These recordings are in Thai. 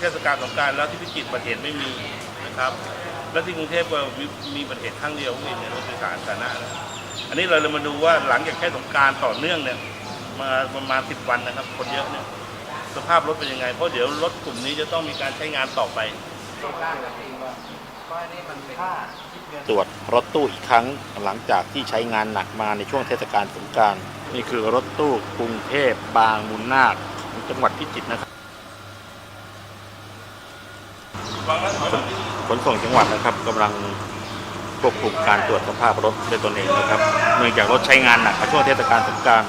เทศกาลสงการแล้วที่พิจิตรบัติเหตุไม่มีนะครับแล้วที่กรุงเทพก็มีมีอุบัติเหตุครั้งเดียวมีในรถโดยสารสาธารณะนะอันนี้เราเลยมาดูว่าหลังจากแค่สงการต่อเนื่องเนี่ยมาประมาณสิบวันนะครับ คนเยอะเนี่ยสภาพรถเป็นยังไง เพราะเดี๋ยวรถกลุ่มนี้จะต้องมีการใช้งานต่อไปตรวจรถตู้อีกครั้งหลังจากที่ใช้งานหนักมาในช่วงเทศกาลสงการนี่คือรถตู้กรุงเทพบางมุนนาคจังหวัดพิจิตรนะครับ ขนส่งจังหวัดนะครับกำลังควบคุมการตรวจสภาพรถด้วยตนเองนะครับเนื่องจากรถใช้งานหนักในช่วงเทศกาลสงกราร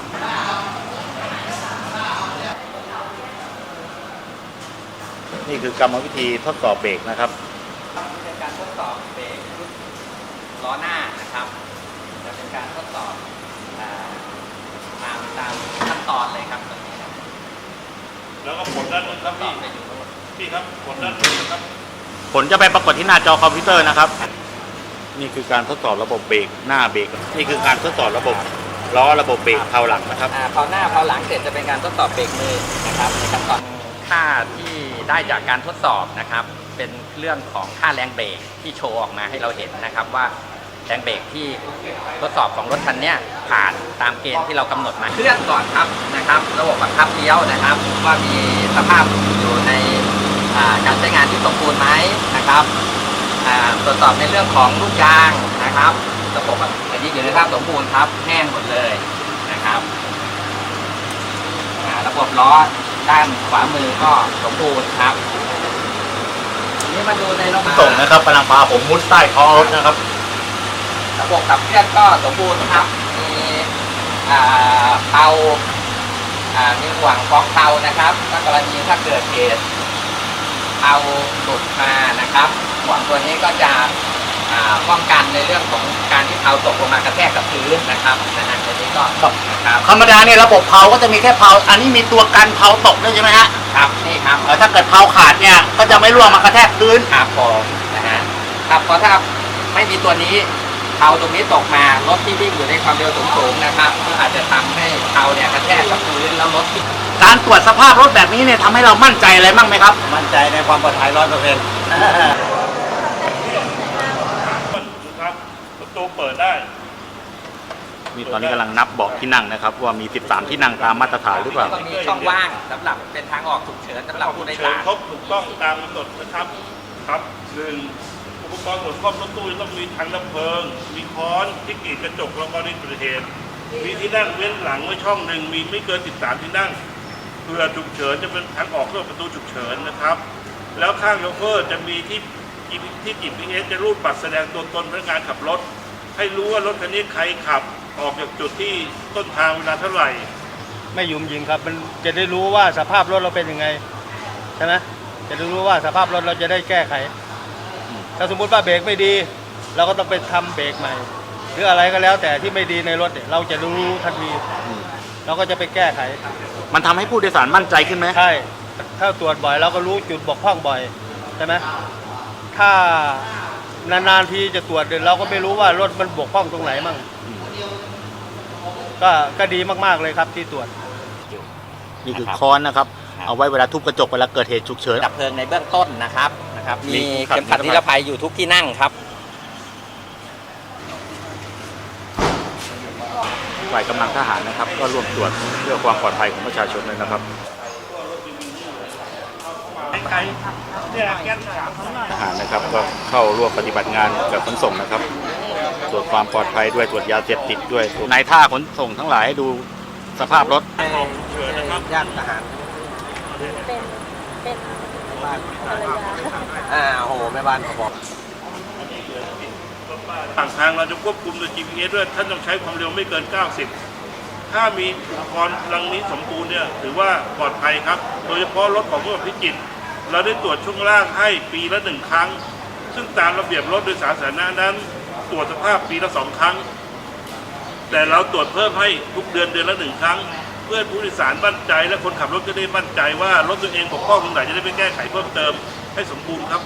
นี่คือกรรมวิธีทดสอบเบรกนะครับเป็นการทดสอบเบรกรุ่นล้อหน้านะครับ จะเป็นการทดสอบอ่าตามตามขั้นตอนเลยครับตรงนี้ครับแล้วก็ผลด้านนู้นครับตอพี่บไปอยู่ทั้งหมดพี่ครับผลด้านนู้นนะครับ ผลจะไปปรากฏที่หน้าจอคอมพิวเตอร์นะครับ นี่คือการทดสอบระบบเบรกหน้าเบรกนี่คือการทดสอบระบบล้อระบบเบรกเพาหลังนะครับอ่าพอหน้าพอหลังเสร็จจะเป็นการทดสอบเบรกมือนะครับในขั้นตอนค่าที่ได้จากการทดสอบนะครับ เป็นเรื่องของค่าแรงเบรกที่โชว์ออกมาให้เราเห็นนะครับว่าแรงเบรกที่ทดสอบของรถคันเนี้ยผ่านตามเกณฑ์ที่เรากำหนดมาเครื่องก่อนครับนะครับ ระบบบังคับเลี้ยวนะครับ ว่ามีสภาพอยู่ในอ่าการใช้งานที่สมบูรณ์ไหม นะครับอ่าตรวจสอบในเรื่องของลูกยางนะครับระบบอันนี้อยู่ในสภาพสมบูรณ์ครับแห้งหมดเลยนะครับอ่าระบบล้อด้านขวามือก็สมบูรณ์ครับทีนี้มาดูในระบบส่งนะครับกำลังพาผมมุดใต้ท้องรถนะครับ ระบบขับเคลื่อนก็สมบูรณ์ครับ มีอ่าเตาอ่ามีห่วงฟอกเตานะครับถ้ากรณีถ้าเกิดเหตุ เตาหลุดมานะครับห่วงตัวนี้ก็จะอ่าป้องกันในเรื่องของการที่เตาตกลงมากระแทกกับพื้นนะครับนะฮะตัวนี้ก็นะครับธรรมดาเนี่ยระบบเพาก็จะมีแค่เพาอันนี้มีตัวกันเพาตกด้วยใช่ไหมฮะครับนี่ครับเออถ้าเกิดเพาขาดเนี่ยก็จะไม่ร่วงมากระแทกพื้นครับผมนะฮะครับเพราะถ้าไม่มีตัวนี้ เทาตรงนี้ตกมารถที่วิ่งอยู่ในความเร็วสูงๆนะครับก็อาจจะทำให้เทาเนี่ยกระแทกกับพื้นแล้วรถที่การตรวจสภาพรถแบบนี้เนี่ยทำให้เรามั่นใจอะไรบ้างไหมครับ มั่นใจในความปลอดภัยร้อยเปอร์เซ็นต์ครับประตูเปิดได้ มีตอนนี้กำลังนับเบาะที่นั่งนะครับ ว่ามี 13 ที่นั่งตามมาตรฐานหรือเปล่าก็มีช่องว่างสำหรับเป็นทางออกฉุกเฉินสำหรับผู้โดยเชิญสารครบถูกต้องตามกำหนดนะครับ ครับหนึ่งอุ ปกรณ์ส่วนควบรถตู้จะต้องมีถังดับเพลิง มีค้อนที่กรีดกระจกแล้วก็ที่เกิดเหตุมีที่นั่งเว้นหลังไว้ช่องหนึ่งมีไม่เกิน 13 ที่นั่งเพื่อฉุกเฉินจะเป็นทางออกเพื่อประตูฉุกเฉินนะครับ แล้วข้างโชเฟอร์จะมีที่ที่ GPS จะรูดบัตรแสดงตัวตนพนักงานขับรถ ให้รู้ว่ารถคันนี้ใครขับออกจากจุดที่ต้นทางเวลาเท่าไหร่ ไม่ยุ่มยิงครับ มันจะได้รู้ว่าสภาพรถเราเป็นยังไงใช่ไหมจะได้รู้ว่าสภาพรถเราจะได้แก้ไข ถ้าสมมุติว่าเบรกไม่ดี เราก็ต้องไปทำเบรกใหม่ หรืออะไรก็แล้วแต่ที่ไม่ดีในรถเนี่ยเราจะรู้ทันทีเราก็จะไปแก้ไข มันทำให้ผู้โดยสารมั่นใจขึ้นไหมใช่ถ้าตรวจบ่อยเราก็รู้จุดบกพร่องบ่อยใช่ไหมถ้านานๆทีจะตรวจเนี่ยเราก็ไม่รู้ว่ารถมันบกพร่องตรงไหนมั่งก็ก็ดีมากๆเลยครับที่ตรวจนี่คือค้อนนะครับ เอาไว้เวลาทุบกระจกเวลาเกิดเหตุฉุกเฉินดับเพลิงในเบื้องต้นนะครับ นะครับมีมีเข็เข็มมขัขัดดนินิรรภัภัยยอยู่ทุกที่นั่งครับฝ่ายกำลังทหารนะครับ ก็ร่วมตรวจเพื่อความปลอดภัยของประชาชนเลยนะครับใครเนี่ยแก๊สถามเขาหน่อยทหารนะครับก็เข้าร่วมปฏิบัติงานกับขนส่งนะครับ ตรวจความปลอดภัยด้วยตรวจยาเสพติดด้วยนายท่าขนส่งทั้งหลายให้ดูสภาพรถญาติทหารเป็นเป็นภรรยา อ่าโอ้โหแม่บ้านเขาบอกต่างทางเราจะควบคุมโดย GPS ด้วยท่านต้องใช้ความเร็วไม่เกิน 90 ถ้ามีอุปกรณ์ลังนี้สมบูรณ์เนี่ยถือว่าปลอดภัยครับ โดยเฉพาะรถของจังหวัดพิจิตรเราได้ตรวจช่วงล่างให้ปีละหนึ่งครั้ง ซึ่งตามระเบียบรถโดยสารสาธารณะนั้น ตรวจสภาพปีละสองครั้ง แต่เราตรวจเพิ่มให้ทุกเดือนเดือนละหนึ่งครั้ง พื่อให้ผู้โดยสารมั่นใจ และคนขับรถจะได้มั่นใจว่ารถตัวเองบกพร่องตรงไหนจะได้ไปแก้ไขเพิ่มเติมให้สมบูรณ์ครับ